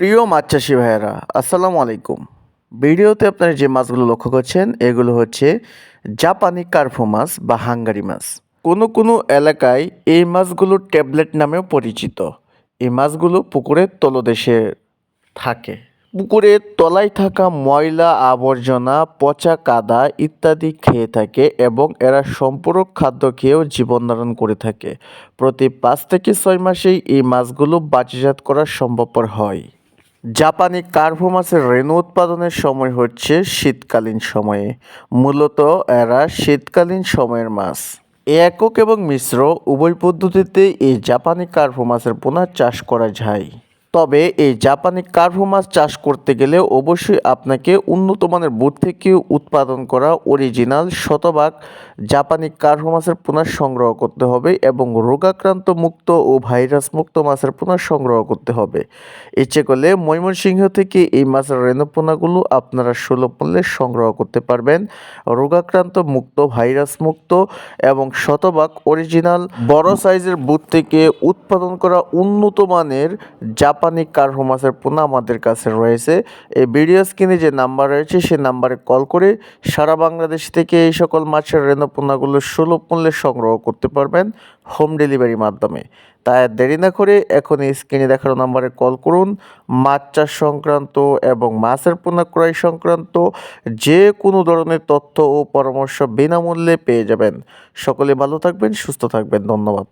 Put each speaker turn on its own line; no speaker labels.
প্রিয় মাছ চাষি ভাইয়েরা, আসসালামু আলাইকুম। ভিডিওতে আপনারা যে মাছগুলো লক্ষ্য করছেন, এগুলো হচ্ছে জাপানি কার্ফো মাছ বা হাঙ্গারি মাছ। কোনো কোনো এলাকায় এই মাছগুলো ট্যাবলেট নামেও পরিচিত। এই মাছগুলো পুকুরের তলদেশে থাকে। পুকুরের তলায় থাকা ময়লা, আবর্জনা, পচা কাদা ইত্যাদি খেয়ে থাকে এবং এরা সম্পূরক খাদ্য খেয়েও জীবন ধারণ করে থাকে। প্রতি পাঁচ থেকে ছয় মাসেই এই মাছগুলো বাজারজাত করা সম্ভবপর হয়। জাপানি কার্ভো মাছের রেণু উৎপাদনের সময় হচ্ছে শীতকালীন সময়ে। মূলত এরা শীতকালীন সময়ের মাছ। একক এবং মিশ্র উভয় পদ্ধতিতে এই জাপানি কার্ভো মাছের পোনা চাষ করা যায়। তবে এই জাপানি কার্ভো মাছ চাষ করতে গেলে অবশ্যই আপনাকে উন্নত মানের বুট থেকে উৎপাদন করা অরিজিনাল শতভাগ জাপানি কার্ভো মাছের পোনা সংগ্রহ করতে হবে এবং রোগাক্রান্ত মুক্ত ও ভাইরাস মুক্ত মাছের পোনা সংগ্রহ করতে হবে। ইচ্ছে করলে ময়মনসিংহ থেকে এই মাছের রেণুপোনাগুলো আপনারা সুলভ মূল্যে সংগ্রহ করতে পারবেন। রোগাক্রান্ত মুক্ত, ভাইরাস মুক্ত এবং শতভাগ অরিজিনাল বড় সাইজের বুথ থেকে উৎপাদন করা উন্নত মানের জাপানি কার্ভো মাছের পোনা আমাদের কাছে রয়েছে। এই ভিডিও স্ক্রিনে যে নাম্বার রয়েছে সেই নাম্বারে কল করে সারা বাংলাদেশ থেকে এই সকল মাছের রেণুপোনাগুলো সুলভ মূল্যে সংগ্রহ করতে পারবেন হোম ডেলিভারির মাধ্যমে। তাই দেরি না করে এখন এই স্ক্রিনে দেখানো নাম্বারে কল করুন। মাছ চাষ সংক্রান্ত এবং মাছের পোনা ক্রয় সংক্রান্ত যে কোনো ধরনের তথ্য ও পরামর্শ বিনামূল্যে পেয়ে যাবেন। সকলে ভালো থাকবেন, সুস্থ থাকবেন। ধন্যবাদ।